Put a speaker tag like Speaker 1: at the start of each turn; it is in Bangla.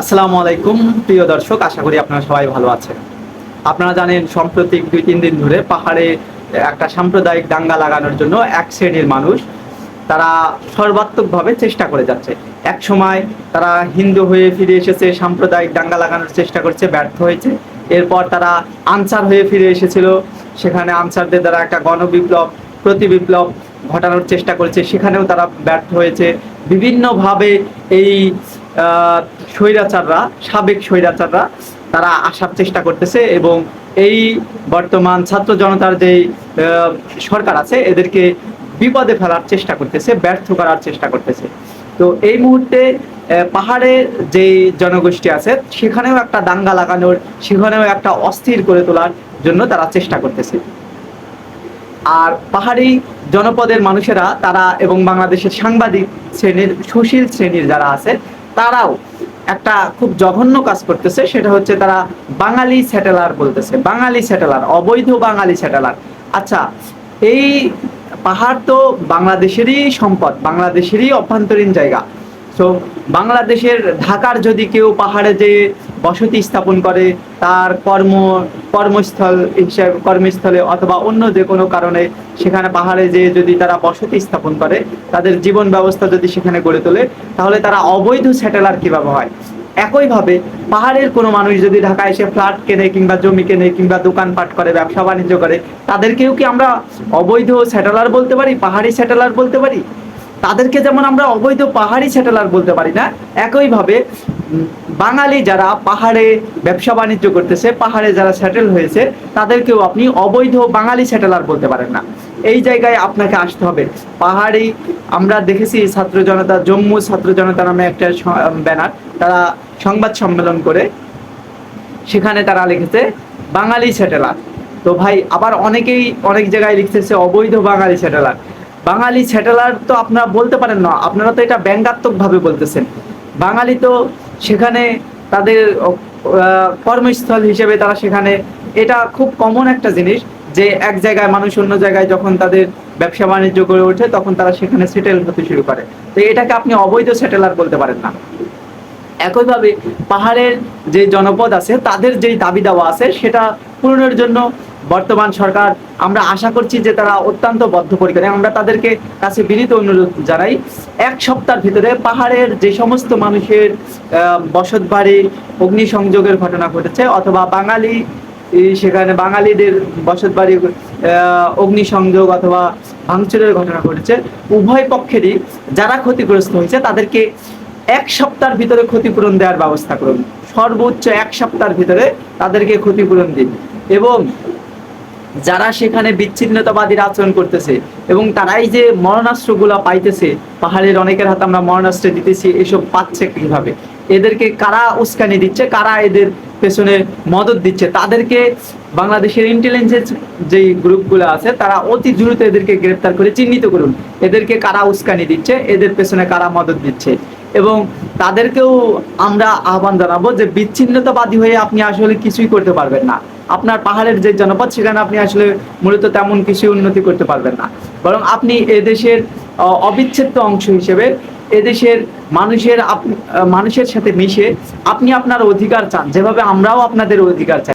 Speaker 1: আসসালামু আলাইকুম, প্রিয় দর্শক, আশা করি আপনারা সবাই ভালো আছেন। আপনারা জানেন সাম্প্রতিক দুই, তিন দিন ধরে পাহাড়ে একটা সাম্প্রদায়িক দাঙ্গা লাগানোর জন্য এক শ্রেণির মানুষ তারা সর্বাত্মকভাবে চেষ্টা করে যাচ্ছে। এক সময় তারা হিন্দু হয়ে ফিরে এসেছে, সাম্প্রদায়িক দাঙ্গা লাগানোর চেষ্টা করছে, ব্যর্থ হয়েছে। এরপর তারা আনসার হয়ে ফিরে এসেছিল। সেখানে আনসারদের দ্বারা একটা গণবিপ্লব প্রতি বিপ্লব ঘটানোর চেষ্টা করেছে। সেখানেও তারা ব্যর্থ হয়েছে। বিভিন্নভাবে এই স্বৈরাচাররা, সাবেক স্বৈরাচাররা, তারা আসার চেষ্টা করতেছে এবং এই বর্তমান ছাত্র জনতার যে সরকার আছে, এদেরকে বিপদে ফেলার চেষ্টা করতেছে, ব্যর্থ করার চেষ্টা করতেছে। তো এই মুহূর্তে পাহাড়ে যে জনগোষ্ঠী আছে, সেখানেও একটা দাঙ্গা লাগানোর, সেখানেও একটা অস্থির করে তোলার জন্য তারা চেষ্টা করতেছে। আর পাহাড়ি জনপদের মানুষেরা, তারা এবং বাংলাদেশের সাংবাদিক শ্রেণির, সুশীল শ্রেণির যারা আছে তারাও একটা খুব জঘন্য কাজ করতেছে, সেটা হচ্ছে তারা বাঙালি স্যাটেলার বলতেছে, বাঙালি স্যাটেলার, অবৈধ বাঙালি স্যাটেলার। আচ্ছা এই পাহাড় তো বাংলাদেশেরই সম্পদ, বাংলাদেশেরই অভ্যন্তরীণ জায়গা। সো বাংলাদেশের ঢাকার যদি কেউ পাহাড়ে যে বসতি স্থাপন করে, তার কর্ম, কর্মস্থল হিসাবে, কর্মস্থলে অথবা অন্য যে কোনো কারণে সেখানে পাহাড়ে যে যদি তারা বসতি স্থাপন করে, তাদের জীবন ব্যবস্থা যদি সেখানে গড়ে তোলে, তাহলে তারা অবৈধ স্যাটেলার কীভাবে হয়? একইভাবে, পাহাড়ের কোনো মানুষ যদি ঢাকা এসে ফ্ল্যাট কেনে কিংবা জমি কেনে কিংবা দোকানপাট করে ব্যবসা বাণিজ্য করে, তাদেরকেও কি আমরা অবৈধ স্যাটেলার বলতে পারি? পাহাড়ি স্যাটেলার বলতে পারি? তাদেরকে যেমন আমরা অবৈধ পাহাড়ি সেটেলার বলতে পারি না, একইভাবে বাঙালি যারা পাহাড়ে ব্যবসা বাণিজ্য করতেছে, পাহাড়ে যারা সেটেল হয়েছে, তাদেরকেও আপনি অবৈধ বাঙালি সেটেলার বলতে পারেন না। এই জায়গায় আপনাকে আসতে হবে। পাহাড়ি, আমরা দেখেছি ছাত্র জনতা, জম্মু ছাত্র জনতা নামে একটা ব্যানার, তারা সংবাদ সম্মেলন করে, সেখানে তারা লিখেছে, বাঙালি স্যাটেলার তো ভাই, আবার অনেকেই অনেক জায়গায় লিখতেছে, অবৈধ বাঙালি স্যাটেলার বাঙালি স্যাটেলার তো আপনারা বলতে পারেন না, আপনারা তো এটা ব্যঙ্গাত্মক ভাবে বলতেছেন। বাঙালি তো সেখানে তাদের কর্মস্থল হিসেবে তারা সেখানে, এটা খুব কমন একটা জিনিস যে এক জায়গায় মানুষ অন্য জায়গায় যখন তাদের ব্যবসা বাণিজ্য করে ওঠে, তখন তারা সেখানে সেটেল হতে শুরু করে। তো এটাকে আপনি অবৈধ স্যাটেলার বলতে পারেন না। একইভাবে পাহাড়ের যে জনপদ আছে, তাদের যেই দাবি দাওয়া আছে, সেটা পূরণের জন্য বর্তমান সরকার, আমরা আশা করছি যে তারা অত্যন্ত বদ্ধপরিকর আমরা তাদেরকে কাছে বিনীত অনুরোধ জানাই, এক সপ্তাহের ভিতরে পাহাড়ের যে সমস্ত মানুষের বসত বাড়ি অগ্নিসংযোগের ঘটনা ঘটেছে অথবা বাঙালি সেখানে বাঙালিদের বসত বাড়ি অগ্নিসংযোগ অথবা ভাঙচুরের ঘটনা ঘটেছে, উভয় পক্ষেরই যারা ক্ষতিগ্রস্ত হয়েছে তাদেরকে এক সপ্তাহের ভিতরে ক্ষতিপূরণ দেওয়ার ব্যবস্থা করুন। সর্বোচ্চ এক সপ্তাহের ভিতরে তাদেরকে ক্ষতিপূরণ দিন এবং যারা সেখানে বিচ্ছিন্নতাবাদীর আচরণ করতেছে এবং তারাই যে মরণাস্ত্রগুলো পাইতেছে, পাহাড়ের অনেকের হাতে আমরা মরণাস্ত্র দিতেছি, এসব পাচ্ছে কীভাবে? এদেরকে কারা উস্কানি দিচ্ছে? কারা এদের পেছনে মদত দিচ্ছে? তাদেরকে বাংলাদেশের ইন্টেলিজেন্স যেই গ্রুপগুলো আছে, তারা অতি দ্রুত এদেরকে গ্রেপ্তার করে চিহ্নিত করুন। এদেরকে কারা উস্কানি দিচ্ছে? এদের পেছনে কারা মদত দিচ্ছে? এবং তাদেরকেও আমরা আহ্বান জানাব যে বিচ্ছিন্নতাবাদী হয়ে আপনি আসলে কিছুই করতে পারবেন না। আপনার পাহাড়ের যে জনপদ, সেখানে আপনি আসলে মূলত তেমন কিছু উন্নতি করতে পারবেন না। বরং আপনি এদেশের অবিচ্ছেদ্য অংশ হিসেবে এদেশের মানুষের মানুষের সাথে মিশে আপনি আপনার অধিকার চান। যেভাবে আমরাও আপনাদের অধিকার চাই।